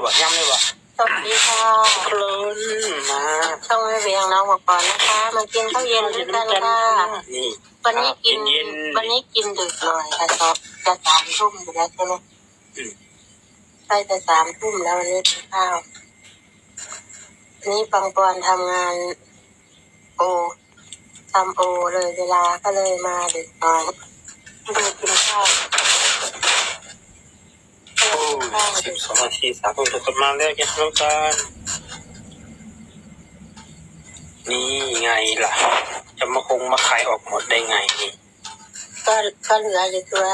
เลยบ่ย่ำเลยบ่สวัสดีค่ะเคลิ้นมาต้องให้เบียงน้องมาก่อนนะคะ มากินข้าวเย็นด้วยกันค่ะนี่วันนี้กินเย็นวันนี้กินดึกหน่อยค่ะจะจะสามทุ่มอยู่แล้วใช่ไหมใกล้จะสามทุ่มแล้ววันนี้กินข้าววันนี้ปังปอนทำงาน โอทำโอเลยเวลาก็เลยมาดึกหน่อยดูกินข้าวโอ้ สิบสองนาทีสามคนจะกดมาแล้วแกทำกันนี่ไงล่ะ จะมาคงมาขายออกหมดได้ไงนี่ก็ก็เหลืออยู่ตัว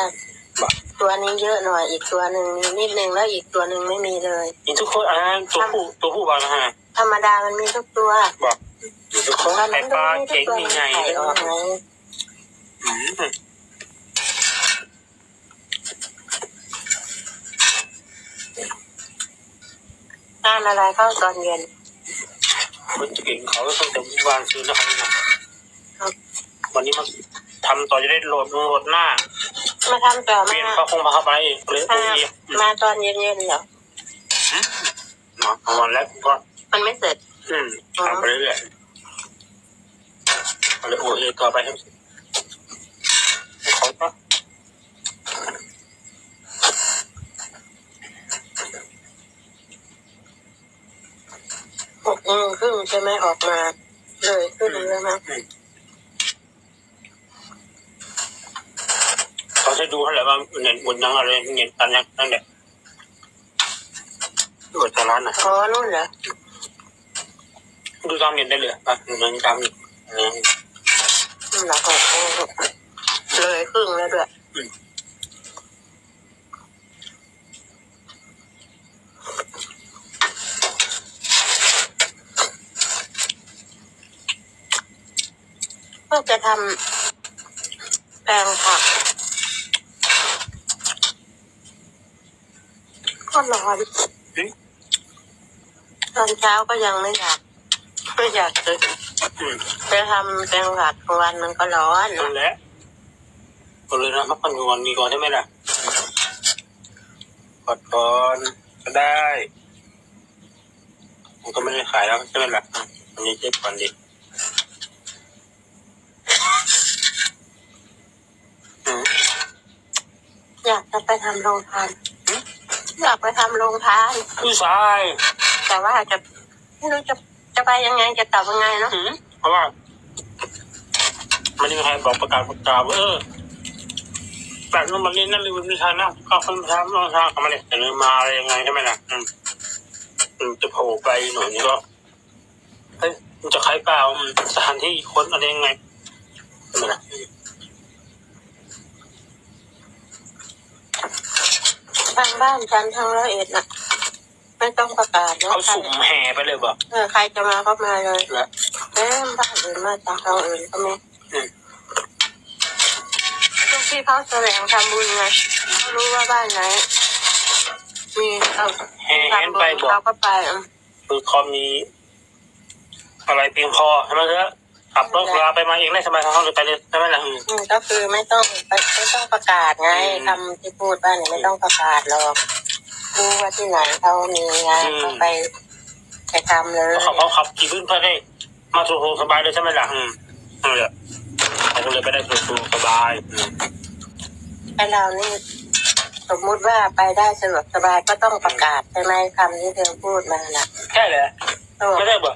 บ่ตัวนี้เยอะหน่อย อีกตัวหนึ่งมีนิดนึงแล้วอีกตัวหนึ่งไม่มีเลย นี่ทุกคนอ่านตัวผู้ตัวผู้บ้างนะฮะธรรมดามันมีทุกตัวบอกนี่ทุกคนไข่ปลาเก่งนี่ไงไข่เลยออกไง อืมานอะไรเข้าตอนเย็นคนเก่งเขาต้องแต่วานซื้อนะครับนี่นะครับวันนี้มาทำต่อจะได้โหลดโหลดหน้า มาทำต่อเปลี่ยนมาพระคงพระไปเลยโอ้มายมาตอนเย็นๆเหรอมาเอาวันแรกก็มันไม่เสร็จ อืมทำไปเรื่อยๆเอาเลยโอ้ยต่อไปครับเขาก็ หก โมงครึ่งใช่ไหมออกมา เลยขึ้นแล้วมั้งเขาจะดูเท่าไหร่ว่าเน็ตบนยังอะไรเน็ตกันยังนั่นแหละดูจากร้านนะอ๋อนู่นเหรอดูตามเน็ตได้เลยอะดูตามเน็ตอืมนู่นเหรอหกโมงเลยครึ่งแล้วด้วย ก็จะทำแปลงผักก็ร้อนตอนเช้าก็ยังไม่อยากไม่อยากตื่นจะทำแปลงผักกลางวันมันก็ร้อนนั่นแหละก็เลยนะพักผ่อนก่อนดีก่อนใช่ไหมล่ะกดก่อนก็ได้ มันก็ไม่ได้ขายแล้วใช่ไหมล่ะอะอันนี้เช็คก่อนดิอืม อยากจะไปทำโรงทานอยากไปทำโรงทาน ผู้ชายแต่ว่าจะไม่รู้จะจะไปยังไงจะกลับยังไงเนาะอืมเพราะว่า มันยังใครบอกประกาศประกาศว่าเออแต่นู้นมันนี่นั่นเลยมันมีทางนะก็คนทำน้องทางเขามาเลยแต่เนื้อมาอะไรยังไงใช่ไหมล่ะอืมอืมจะโผล่ไปหน่อยนี้ก็เฮ้ยมันจะคล้ายเปล่าอืมสถานที่คนอะไรยังไงใช่ไหมล่ะอืม ทางบ้านฉันทางร้อยเอ็ดน่ะ ไม่ต้องประกาศนะเขาสุ่มแห่ไปเลยบ่เออใครจะมาก็มาเลยแล้วเอ้มบ้านอื่นมาจากทางอื่นก็มีอืมทุกที่เขาแสดงทำบุญไงเขารู้ว่าบ้านไหน มีเขาแห่แห่ทำบุไปญบอกเขาก็ไปอืมคือเขามีอะไรเพียงพอใช่ไหมเถอะ ขับรถเวลาไปมาเองได้สบายท้องเลยไปเลยใช่ไหมล่ะอืมอืมก็คือไม่ต้องไปไม่ต้องประกาศไงอืมคำที่พูดบ้านเนี่ยไม่ต้องประกาศหรอกรู้ว่าที่ไหนเขามีไงอืมก็ไปไปทำเลยเขาเขาขับขี่ขึ้นเพื่อได้มาถูกสบายเลยใช่ไหมล่ะอืมนั่นแหละเขาก็เลยไปได้ถูกสบายอืมไอเรานี่สมมุติว่าไปได้สะดวกสบายก็ต้องประกาศใช่ไหมคำที่เธอพูดมาน่ะแค่เลยเออไม่ได้บ่